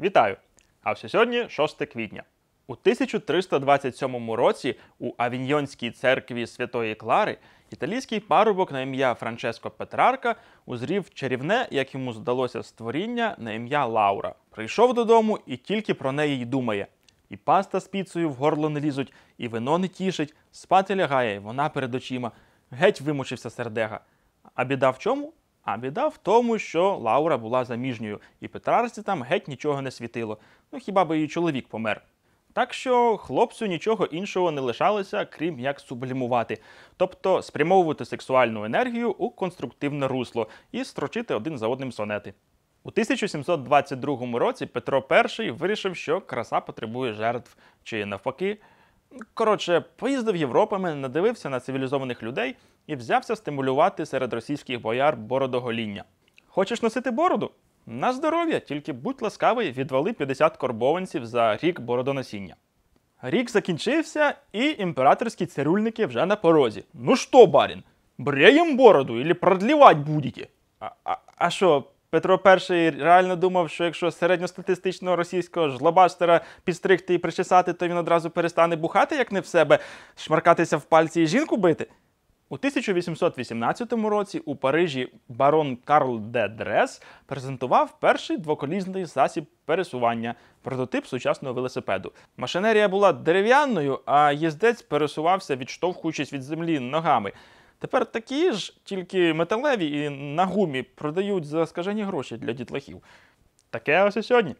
Вітаю! А все сьогодні 6 квітня. У 1327 році у Авіньйонській церкві Святої Клари італійський парубок на ім'я Франческо Петрарка узрів чарівне, як йому здалося, створіння на ім'я Лаура. Прийшов додому і тільки про неї й думає. І паста з піцею в горло не лізуть, і вино не тішить, спати лягає, вона перед очима. Геть вимучився сердега. А біда в чому? А біда в тому, що Лаура була заміжньою, і Петрарці там геть нічого не світило. Ну хіба би її чоловік помер. Так що хлопцю нічого іншого не лишалося, крім як сублімувати, тобто спрямовувати сексуальну енергію у конструктивне русло і строчити один за одним сонети. У 1722 році Петро І вирішив, що краса потребує жертв, чи навпаки. Коротше, поїздив Європами, надивився на цивілізованих людей і взявся стимулювати серед російських бояр бородогоління. Хочеш носити бороду? На здоров'я, тільки будь ласкавий, відвали 50 карбованців за рік бородоносіння. Рік закінчився, і імператорські цирюльники вже на порозі. Ну що, барін, бреєм бороду или продлівать будете? А що, Петро І реально думав, що якщо середньостатистичного російського жлобастера підстригти і причесати, то він одразу перестане бухати, як не в себе, шмаркатися в пальці і жінку бити? У 1818 році у Парижі барон Карл де Дрес презентував перший двоколізний засіб пересування, прототип сучасного велосипеду. Машинерія була дерев'яною, а їздець пересувався, відштовхуючись від землі ногами. Тепер такі ж, тільки металеві і на гумі продають за скажені гроші для дітлахів. Таке ось і сьогодні.